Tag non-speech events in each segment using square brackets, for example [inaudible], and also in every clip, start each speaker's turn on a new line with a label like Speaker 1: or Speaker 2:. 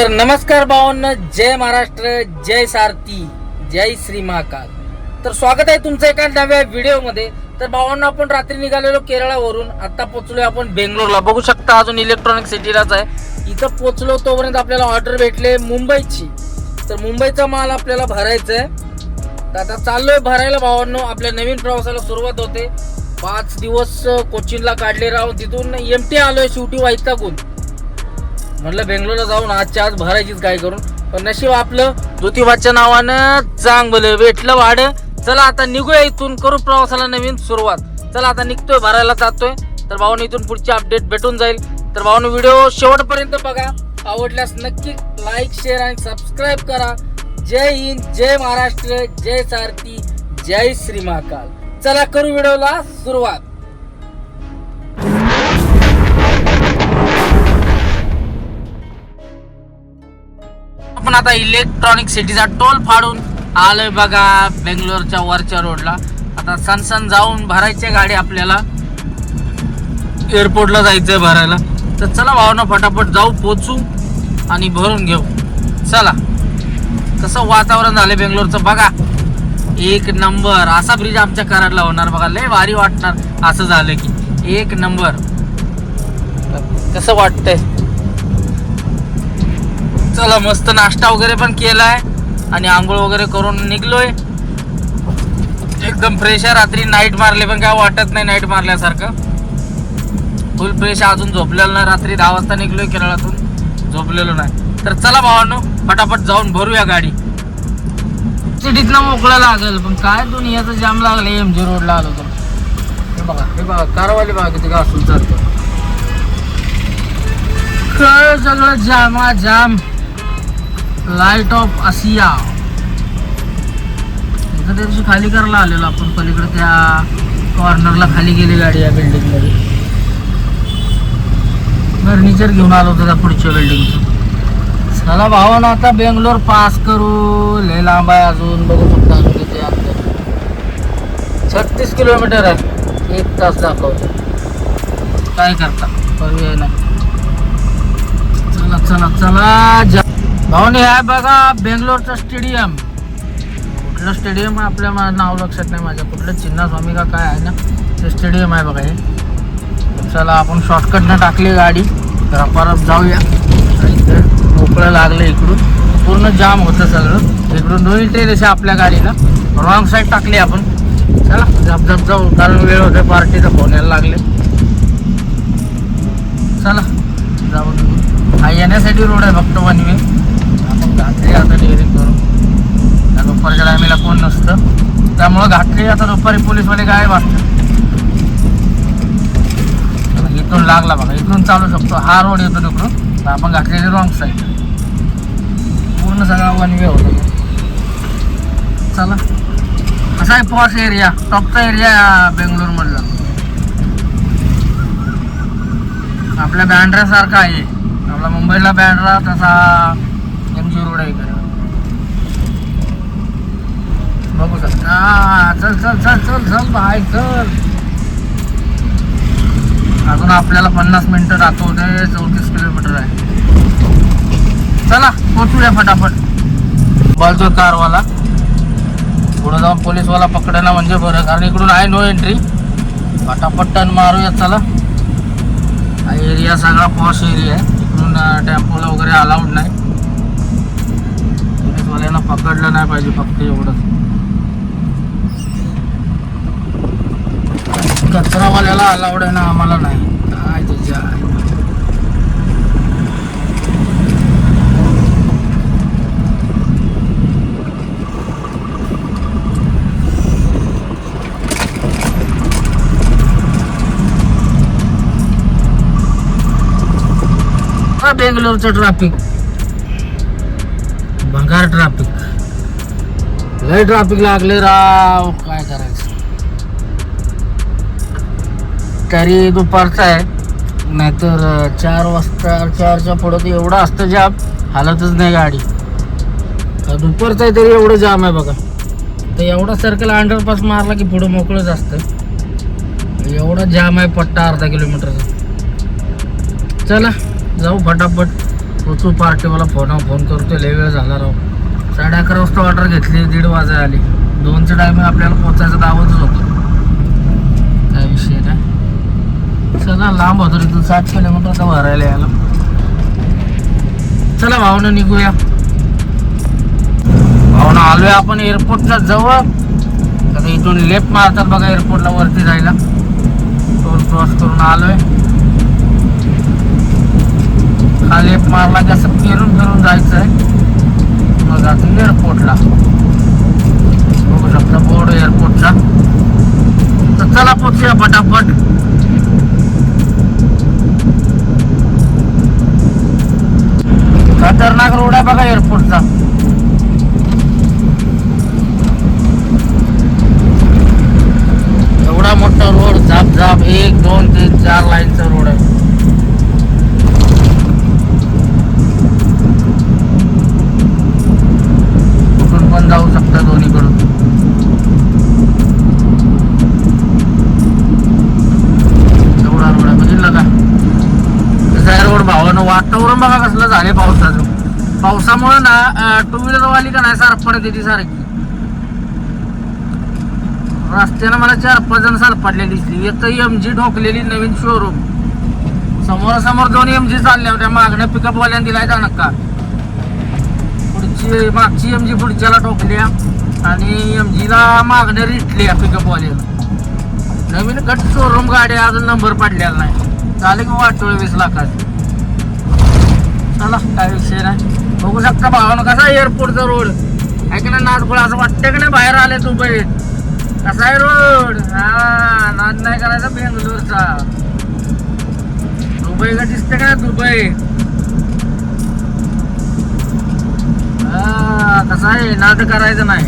Speaker 1: तर नमस्कार भावांनो जय महाराष्ट्र जय सारथी जय श्री महाकाल. तर स्वागत आहे तुमचं एका नव्या व्हिडिओमध्ये. तर भावांना आपण रात्री निघालेलो केरळावरून. आता पोचलोय आपण बेंगलोरला. बघू शकता अजून इलेक्ट्रॉनिक सिटीलाच आहे. इथं पोचलो तोपर्यंत आपल्याला ऑर्डर भेटले मुंबईची. तर मुंबईचा माल आपल्याला भरायचा आहे. तर आता चाललोय भरायला भावांनो. आपल्या नवीन प्रवासाला सुरुवात होते. पाच दिवस कोचिनला काढले राहून. तिथून एम टी आलोय शेवटी वैतागून. म्हटलं बेंगलोरला जाऊन आजच्या आज भरायचीच काय करून. पण नशीब आपलं ज्योतिबाच्या नावानं चांगलं भेटलं वाढ. चला आता निघूया इथून करू प्रवासाला नवीन सुरुवात. चला आता निघतोय भरायला जातोय. तर भावानं इथून पुढची अपडेट भेटून जाईल. तर भावानं व्हिडिओ शेवटपर्यंत बघा. आवडल्यास नक्की लाईक शेअर आणि सबस्क्राईब करा. जय हिंद जय महाराष्ट्र जय सारथी जय श्री महाकाल. चला करू व्हिडिओला सुरुवात. आपण आता इलेक्ट्रॉनिक सिटीचा टोल फाडून आलोय बघा बेंगलोरच्या वरच्या रोडला आता सन सन जाऊन भरायची गाडी आपल्याला. एअरपोर्टला जायचंय भरायला. तर चला भावना फटाफट जाऊ पोचू आणि भरून घेऊ. चला. कसं वातावरण झालं बेंगलोरचं बघा. एक नंबर. असा ब्रिज आमच्या कराडला होणार बघा. लय भारी वाटणार. असं झालं की. एक नंबर. कसं वाटतंय? चला मस्त नाश्ता वगैरे पण केलाय आणि आंघोळ वगैरे करून निघलोय. एकदम फ्रेश आहे. रात्री नाईट मारले पण काय वाटत नाही नाईट मारल्यासारखं. फुल फ्रेश अजून झोपलेलो नाही. रात्री दहा वाजता निघलोय केरळातून. झोपलेलो नाही. तर चला भावांनो फटाफट जाऊन भरूया गाडी. सिटीतनं मोकळा लागेल पण काय दुनियाचं जाम लागलं एम जी रोडला आलो तर. हे बघा हे बघा कारवाली बघा किती घासून चालतं. काय सगळं जामा जाम लाइट ऑफ आसिया. इथं दिवशी खाली करायला आलेलो आपण. पलीकडे त्या कॉर्नरला खाली गेली गाडी या बिल्डिंगमध्ये फर्निचर घेऊन आलो होतो त्या पुढच्या बिल्डिंगचं चला भावानं आता बेंगलोर पास करू. लय लांब आहे अजून. बघू फक्त अजून किती अंतर. छत्तीस किलोमीटर आहे. एक तास दाखवतो. काय करता? पर्याय नाही. चला चला चला. जा भाऊने आहे बघा बेंगलोरचं स्टेडियम कुठलं स्टेडियम आहे आपल्या मा- नाव लक्षात नाही माझ्या. कुठलं चिन्हास्वामी का काय आहे ना ते स्टेडियम आहे बघा हे. चला आपण शॉर्टकटनं टाकली गाडी. तर परत जाऊया. इकडे मोकळं लागलं इकडून. पूर्ण जाम होतं सगळं. इकडून दोन्ही ट्रेन असे आपल्या गाडीला. रॉंग साईड टाकली आपण. चला झप झप जाऊ. कारण वेळ होते पार्टीचा फोन यायला लागले. चला जाऊ. हा येण्यासाठी रोड आहे फक्त वन वे आपण आता डिअरिंग करून. त्या दुपारच्या टायमीला कोण नसतं. त्यामुळं घातली आता दुपारी पोलीसवाले काय वाजतात इथून लागला बघा इथून चालू शकतो. हा रोड येतो तिकडून. तर आपण घातलेली रॉंग साईड पूर्ण सगळा वन वे होतो. चला. असा आहे पॉश एरिया टॉपचा एरिया बेंगलोरमधला. आपल्या बँड्रासारखा आहे. आपला मुंबईला बँड्रा तसा एम जी बघू शकता. चल चल चल चल चल बाय चल. अजून आपल्याला पन्नास मिनिटं दाखवते चौतीस किलोमीटर आहे. चला पोचूया फटाफट. बोलतो कारवाला. पुढे जाऊन पोलीसवाला पकडायला म्हणजे बरं कारण इकडून आहे नो एंट्री फटाफट टन मारूया चला. हा एरिया सगळा पॉश एरिया आहे. इकडून टेम्पोला वगैरे अलाउड नाही. पोलीसवाल्यांना पकडलं नाही पाहिजे फक्त एवढंच. कचरावाल्याला अलावड आहे ना आम्हाला नाही. काय त्याच्या बेंगलोरचं ट्रॅफिक भंगार ट्रॅफिक लय ट्रॅफिक लागले राव. काय करायचं? तरी दुपारचा आहे. नाहीतर चार वाजता चारच्या पुढं तर एवढं असतं जाम हालतच नाही गाडी. दुपारचा आहे तरी एवढं जाम आहे बघा. तर एवढा सर्कल अंडरपास मारला की पुढं मोकळंच असतं. एवढा जाम आहे पट्टा अर्धा किलोमीटरचा. चला जाऊ फटाफट. पोचू पार्टीवाला फोन फोन करतो लय वेळ झाला राव. साडे अकरा वाजता ऑर्डर घेतली दीड वाजा आली. दोनच्या टायमिंग आपल्याला पोचायचं दावतच होतं. काय विषय नाही चला लांब होतो इथून किलोमीटर का भरायला यायला चला भावना निघूया. भावना आलोय आपण एअरपोर्टच्या जवळ. आता इथून लेफ्ट मारतात बघा एअरपोर्टला वरती जायला. टोल क्रॉस करून आलोय. हा मारला की असं फिरून फिरून जायचं आहे मग जातो एअरपोर्टला बघू शकता बोर्ड एअरपोर्टचा तर चला पोचूया पटापट. खतरनाक रोड आहे बघा एअरपोर्टचा एवढा मोठा रोड झाप झाप एक दोन तीन चार लाईनचा रोड आहे. जाऊ शकता दोन्हीकडून. एवढा रोड आहे. बघितलं का? कसा आहे रोड भावानं वातावरण बघा कसलं झाले पावसाचं. पावसामुळे ना टू व्हीलर वाली का नाही सारपडत ती सारखी. रस्त्यानं मला चार पाच जण सारपडलेली दिसली. एक तर एम जी ठोकलेली नवीन शोरूम समोरासमोर दोन एम जी चालल्या होत्या. मागण्या पिकअप वाल्याने दिलाय का? पुढची मागची एम जी पुढच्याला ठोकल्या आणि एम जीला मागण्या रिटल्या पिकअपवाल्याला नवीन कट शोरूम गाडी अजून नंबर पडलेला नाही. झाले की वाटोळ वीस लाखात चला काय विषय नाही. बघू शकता भावानं कसा एअरपोर्टचा रोड ऐक ना नाचगोळ असं वाटतं की नाही बाहेर आले दुबईत कसा आहे रोड हा नाद नाही करायचा बेंगलोरचा. दुबई का दिसते का नाही दुबई? कसं आहे नाद करायचं नाही.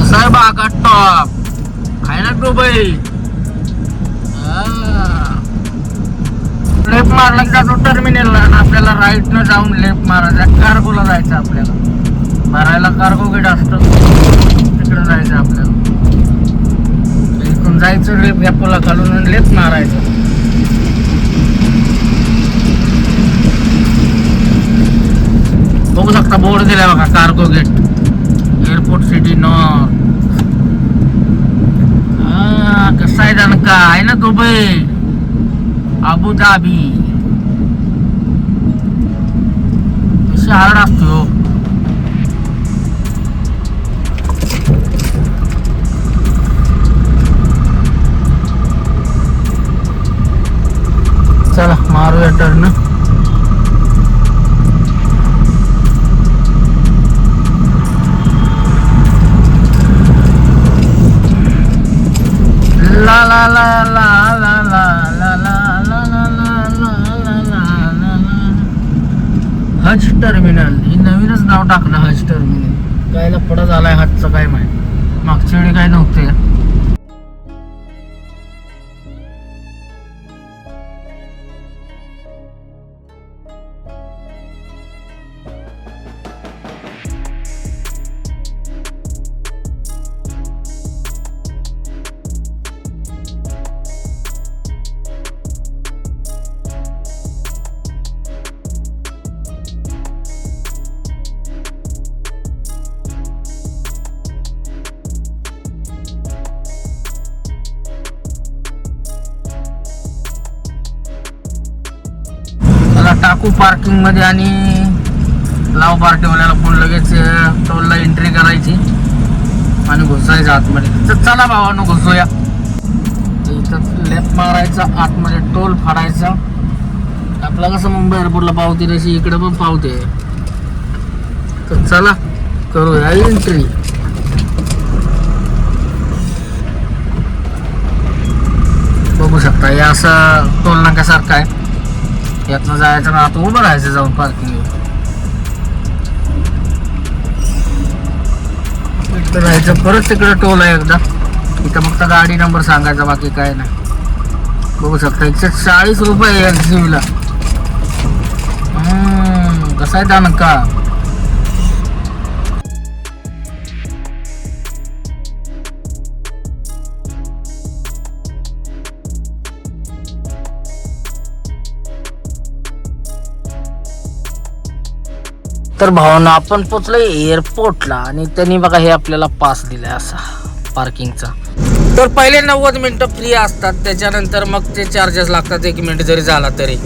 Speaker 1: कसा आहे बागा टॉप आहे ना दुबई लेफ्ट मारला की जातो टर्मिनलला आणि आपल्याला राईट न जाऊन लेफ्ट मारायचा. कार्गोला जायचं आपल्याला. मारायला कार्गो गेट असतं. तिकडे जायचं आपल्याला. इथून जायचं लेफ्ट या पुला खालून लेफ्ट मारायचं. बघू शकता बोर्ड दिलाय बघा cargo gate airport city north कसा कसं आहे जाणं का आहे ना दुबई अबुधाबी धाबी हार्ड असतो चला मारूया टर्न हज टर्मिनल हे नवीनच नाव टाकलं हज टर्मिनल काय लपडा झालाय हजचं काय माहीत. मागच्या वेळी काय नव्हते? टाकू पार्किंगमध्ये आणि लाव पार्टीवाल्याला फोन लगेच टोलला एंट्री करायची. आणि घुसायचं आतमध्ये. तर चला भावानं घुसूया. इथं लेफ्ट मारायचा आतमध्ये टोल फाडायचा. आपला कसं मुंबई एअरपोर्टला पावती तशी इकडे पण पावते तर चला करूया एंट्री बघू शकता हे असं टोल नाक्यासारखं आहे. यातनं जायचं ना आता उभं राहायचं जाऊन पार्किंग इथं राहायचं परत तिकडे टोल आहे एकदा. इथं फक्त गाडी नंबर सांगायचा बाकी काय नाही. बघू शकता एकशे चाळीस रुपये एल सी ला कसा आहे दानका? तर भावना आपण पोचलो एअरपोर्टला आणि त्यांनी बघा हे आपल्याला पास दिलाय असा पार्किंगचा तर पहिले नव्वद मिनिटं फ्री असतात त्याच्यानंतर मग ते चार्जेस लागतात एक मिनिट जरी झाला तरी.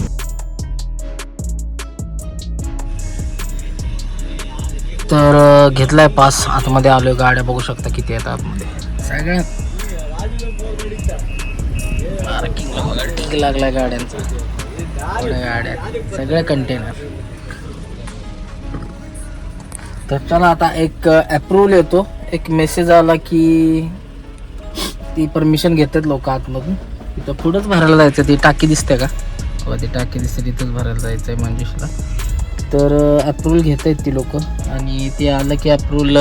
Speaker 1: तर घेतलाय पास आतमध्ये आलोय गाड्या बघू शकता किती आहेत आतमध्ये. पार्किंगला बघा ठीक लागलाय गाड्यांचा. गाड्या सगळ्या कंटेनर तर चला आता एक अप्रुव्हल येतो. एक मेसेज आला की ती परमिशन घेतात लोक आतमधून. तिथं पुढंच भरायला जायचं ती टाकी दिसते का? हो ती टाकी दिसते तिथंच भरायला जायचं आहे मंजुषला. तर अप्रुव्हल घेत आहेत ती लोक. आणि ते आलं की अप्रुव्हल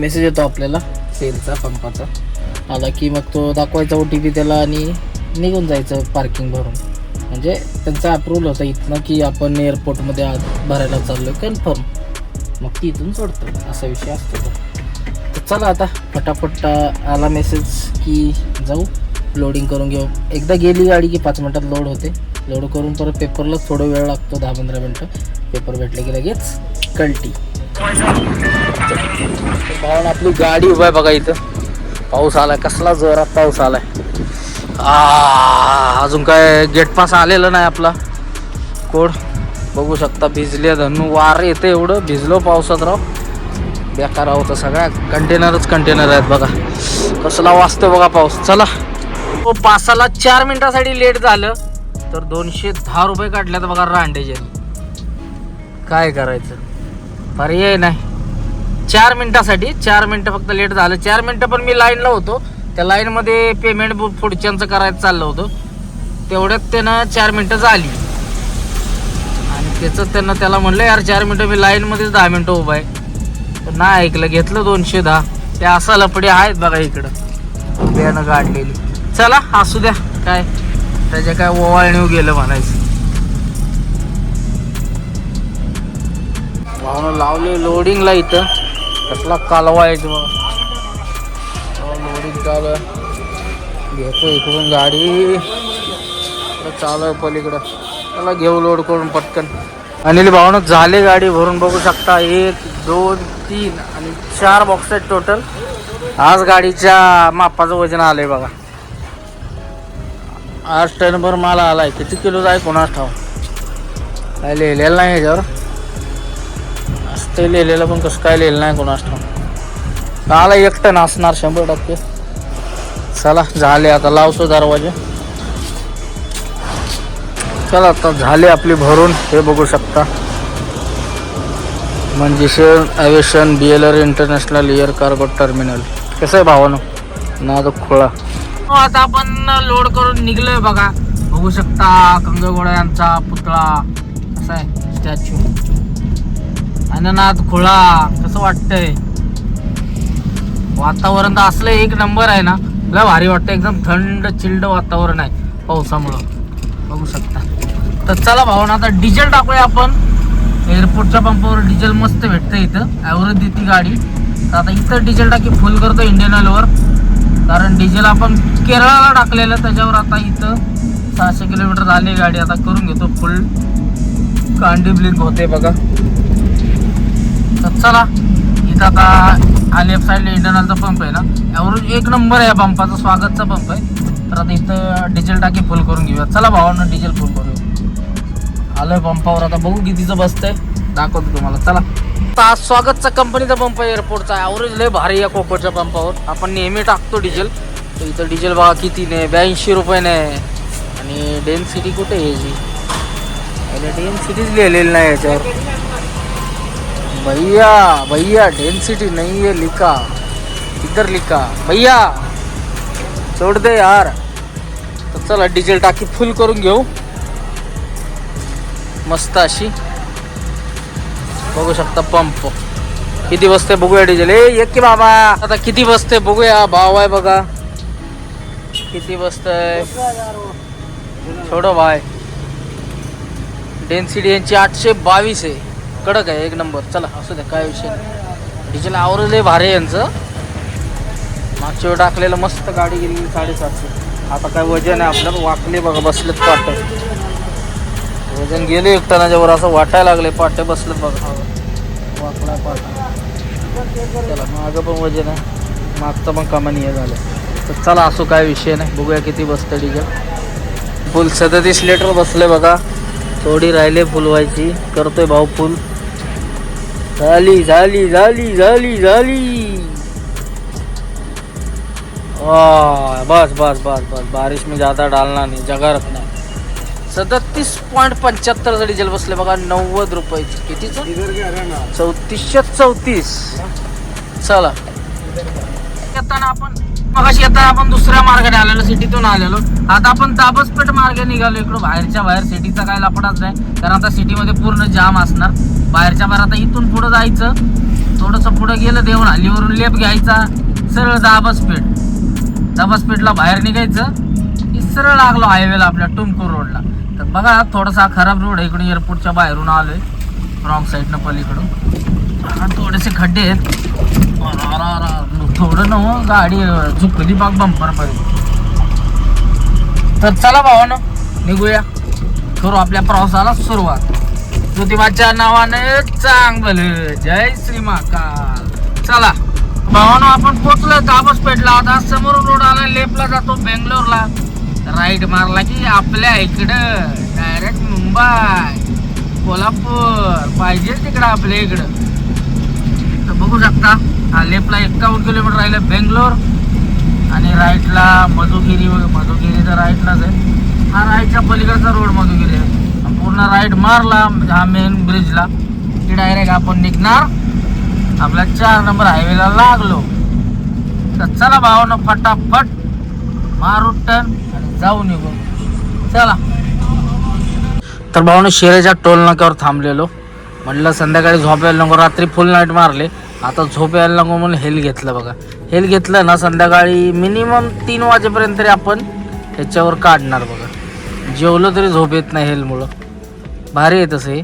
Speaker 1: मेसेज येतो आपल्याला सेलचा पंपाचा. आला की मग तो दाखवायचा ओ टी पी त्याला आणि निघून जायचं पार्किंग भरून. म्हणजे त्यांचा अप्रुव्हल होता इथनं की आपण एअरपोर्टमध्ये आत भरायला चाललो कन्फर्म मग ती इथून सोडतो. असा विषय असतो तो. तर चला आता पटापट आला मेसेज की जाऊ लोडिंग करून घेऊ. एकदा गेली गाडी की पाच मिनटात लोड होते. लोड करून परत पेपरला थोडा वेळ लागतो दहा पंधरा मिनटं. पेपर भेटले की लगेच कल्टी भावना आपली गाडी उभा आहे बघा इथं. पाऊस आलाय कसला जोरात पाऊस आलाय. आ, अजून काय गेट पास आलेलं नाही आपला. कोड बघू शकता भिजले धनु वार येते एवढं. भिजलो पावसात राव. बेकार आहोत सगळ्या. कंटेनरच कंटेनर आहेत बघा. कसला वाचतो बघा पाऊस. चला. हो पासाला चार मिनिटासाठी लेट झालं तर दोनशे दहा रुपये काढल्यात बघा रांडेचे. काय करायचं? पर्याय नाही. चार मिनिटासाठी चार मिनटं फक्त लेट झालं. चार मिनटं पण मी लाईनला होतो. त्या लाईनमध्ये पेमेंट पुढच्यांचं करायचं चाललं होतं. तेवढ्यात त्यानं चार मिनटं झाली. त्याचं त्यांना त्याला म्हणलं यार चार मिनटं मी लाईनमध्येच दहा मिनटं उभा आहे. पण नाही ऐकलं घेतलं दोनशे दहा. ते असा लपडे आहेत बघा इकडं. बियाणं काढलेली चला असू द्या. काय? त्याच्या काय ओवाळणीव गेलं म्हणायचं. भावनं लावले लोडिंगला इथं. कसला कालवा यायचं बघा. लोडिंग चालू आहे घेतो इकडून गाडी. चालू आहे पलीकडं. त्याला घेऊ लोड करून पटकन. अनिल भावानं झाले गाडी भरून बघू शकता. एक दोन तीन आणि चार बॉक्स आहेत टोटल आज गाडीच्या मापाचं वजन आलंय बघा. आज टनभर माल आलाय. किती किलोचा आहे कोणास ठाव काय लिहिलेलं नाही ह्याच्यावर असते लिहिलेलं पण कसं काय लिहिलं नाही कोणास ठाव आला एक टन असणार शंभर टक्के. चला झाले आता. लावतो दरवाजे. चला आता झाले आपली भरून हे बघू शकता. म्हणजे Manjeshwar aviation B L R international air cargo terminal कसं आहे भावानं? ना तो खोळा हो, आता आपण लोड करून निघलोय बघा. बघू शकता कंगगोळा यांचा पुतळा कसा आहे स्टॅच्यू अननाथ खोळा कसं वाटतंय? वातावरण तर असलं एक नंबर आहे ना लय भारी वाटतं एकदम थंड चिल्ड वातावरण आहे पावसामुळं. बघू शकता. तर चला भाऊ आता डिझेल टाकूया आपण. एअरपोर्टच्या पंपावर डिझेल मस्त भेटतं इथं. ॲव्हरेज देते गाडी. तर आता इथं डिझेल टाकी फुल करतो इंडियन ऑइलवर कारण डिझेल आपण केरळाला टाकलेलं त्याच्यावर आता इथं सहाशे किलोमीटर झाली गाडी. आता करून घेतो फुल कांडी ब्लिंक होते बघा. तर चला इथं आता लेफ्ट साईडला इंडियन ऑइलचा पंप आहे ना. ॲव्हरेज एक नंबर आहे पंपाचा स्वागतचा पंप आहे. तर आता इथं डिझेल टाकी फुल करून घेऊया. चला भावानं डिझेल फुल करूया. आलोय पंपावर. आता बघू कितीचं बसतंय. दाखवतो तुम्हाला. चला. आता आज स्वागतचा कंपनीचा पंप आहे. एअरपोर्टचा ॲव्हरेज लय भारी आहे कोकोच्या पंपावर. आपण नेहमी टाकतो डिझेल तर इथं डिझेल बघा किती नाही ब्याऐंशी रुपयाने आहे आणि डेन्सिटी कुठे आहे याची? डेन्सिटीच लिहिलेली नाही याच्यावर. भैया भैया डेन्सिटी नाही आहे लिखा. इधर लिखा. भैया सोड दे यार. तर चला डिझेल टाकी फुल करून घेऊ. मस्त अशी. बघू शकता पंप किती बसते बघूया डिझेल. ए एक की बाबा. आता किती बसते बघूया. भाव आहे बघा. किती बसतंय. छोडो भाय डेन्सिटी यांची आठशे बावीस आहे. कडक आहे एक नंबर चला असू द्या काय विषय नाही. डिझेल आवरेज आहे भारी यांचं. मागच्या वेळ टाकलेलं मस्त गाडी गेली साडेसातशे. आता काय वजन आहे आपल्याला वाकले बघा बसलेत वाटतं वजन गेले एक टनाच्या वर असं वाटायला लागले पाटे बसले बघा. वाकडा पाटा. चला मागं पण वजन आहे. मागचं पण कमानी हे झालं तर चला असो काय विषय नाही. बघूया किती बसतं डिझेल फुल सदतीस लिटर बसले बघा. थोडी राहिले फुल व्हायची करतोय भाऊ फुल. झाली झाली झाली झाली झाली. बस बस बस बस. बारिश में ज़्यादा डालना नहीं. जगह रखना सदतीस पॉईंट पंच्याहत्तर डिझेल बसले बघा नव्वद रुपयाची. किती चौतीसशे चौतीस. चला. येताना आपण मगाशी येताना आपण दुसऱ्या मार्गाने आलेलो सिटीतून आलेलो. आता आपण दाबसपेठ मार्गे निघालो इकडं बाहेरच्या बाहेर सिटीचा काय लपडाच नाही. कारण आता सिटीमध्ये पूर्ण जाम असणार. बाहेरच्या बाहेर आता इथून पुढं जायचं. थोडंसं पुढं गेलं देऊन हल्लीवरून लेप घ्यायचा. सरळ दाबसपेठ. दाबसपेठला बाहेर निघायचं. की सरळ लागलो हायवेला आपल्या टुमकूर रोडला तर बघा थोडासा खराब रोड आहे. इकडून एअरपोर्टच्या बाहेरून आलो आहे रॉंग साईडनं पलीकडून. हा, थोडेसे खड्डे आहेत. अरा, थोडं न हो, गाडी झुकली बाग बंपर पाहिजे तर चला भावानं निघूया. करू आपल्या प्रवासाला सुरुवात. ज्योतिबाच्या नावाने चांगलं. जय श्री महाकाल. चला. भावानो आपण पोचलो दाबस पेठला आता समोरून रोड आला लेफ्टला जातो. बेंगलोरला. राईट मारला की आपल्या इकडं. डायरेक्ट मुंबई कोल्हापूर. पाहिजे तिकडं आपल्या इकडं. तर बघू शकता हा लेफ्टला एक्कावन्न किलोमीटर राहिलं बेंगलोर. आणि राईटला मधुगिरी वगैरे मधुगिरी तर राईटलाच आहे. हा राईटच्या पलीकडचा रोड मधुगिरी आहे. पूर्ण राईट मारला हा मेन ब्रिजला की डायरेक्ट आपण निघणार. आपला चार नंबर हायवेला लागलो. तर चला भावानं फटाफट मारू टर्न आणि जाऊ निघू. चला. तर भाऊने शेरेच्या टोल नाक्यावर थांबलेलो. म्हटलं संध्याकाळी झोप यायला नको रात्री फुल नाईट मारले. आता झोप यायला नको म्हणून हेल घेतलं बघा. हेल घेतलं ना संध्याकाळी मिनिमम तीन वाजेपर्यंत तरी आपण ह्याच्यावर काढणार बघा. जेवलं तरी झोप येत नाही हेलमुळं भारी आहे तसं हे.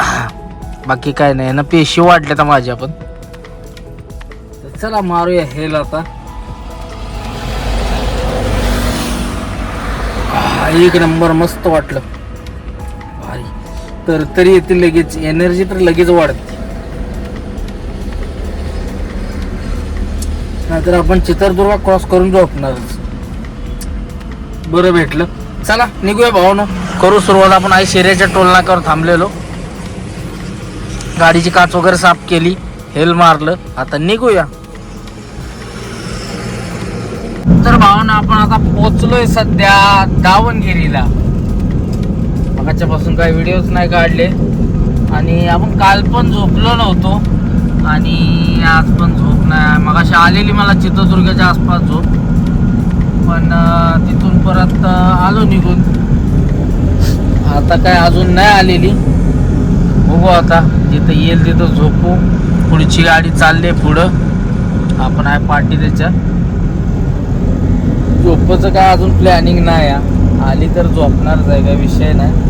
Speaker 1: [clears throat] बाकी काय नाही ना पेशी वाटल्या तर माझ्या पण चला मारूया हेल आता. एक नंबर मस्त वाटलं. भारी. तर तरी येते लगेच. एनर्जी तर लगेच वाढते. नाहीतर आपण चित्रदुर्गा क्रॉस करून झोपणारच बरं भेटलं. चला निघूया भावानं. करू सुरुवात. आपण आई शेऱ्याच्या टोलनाक्यावर थांबलेलो. गाडीची काच वगैरे साफ केली. हेल मारलं. आता निघूया. तर भावना आपण आता पोचलोय सध्या दावणगिरीला. मगाच्या पासून काही व्हिडिओज नाही काढले. आणि आपण काल पण झोपलो नव्हतो. आणि आज पण झोप नाही. मगाशी आलेली मला चित्रदुर्गाच्या आसपास झोप. पण तिथून परत आलो निघून. आता काय अजून नाही आलेली. बघू आता. जिथं येईल तिथं झोपू. पुढची गाडी चालली पुढं. आपण आहे पार्टी त्याच्या झोपचं काय अजून प्लॅनिंग नाही आली तर झोपणारच आहे काय विषय नाही.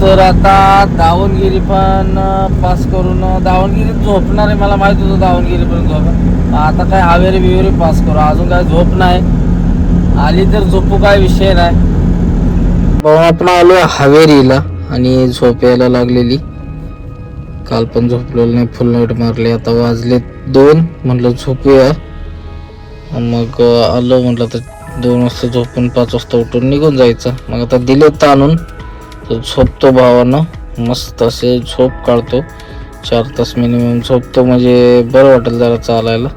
Speaker 1: तर आता दावणगिरी पण पास करून दावणगिरीत झोपणार आहे मला माहीत होतं दावणगिरी पण झोप. आता काय हावेरी बिवेरी पास करू अजून काय झोप नाही. आली तर झोपू काय विषय नाही. भाऊ आपण आलो हवेरीला आणि झोप यायला लागलेली. काल पण झोपलेलं नाही फुल नाईट मारले आता वाजले दोन म्हटलं झोपूया. मग आलो म्हटलं तर दोन वाजता झोपून पाच वाजता उठून निघून जायचं. मग आता दिले ताणून तर झोपतो भावानं. मस्त असे झोप काढतो. चार तास मिनिमम झोपतो म्हणजे बरं वाटेल जरा चालायला.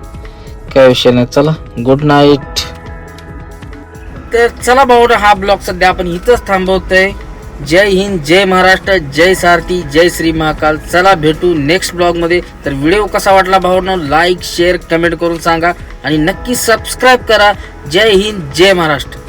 Speaker 1: काय विषय नाही. चला गुड नाईट तर चला भाऊ हा ब्लॉग सध्या आपण इथंच थांबवतोय. जय हिंद जय महाराष्ट्र जय सारथी जय श्री महाकाल. चला भेटू नेक्स्ट ब्लॉगमध्ये. तर व्हिडिओ कसा वाटला भाऊनं लाईक शेअर कमेंट करून सांगा. आणि नक्की सबस्क्राईब करा. जय हिंद जय महाराष्ट्र.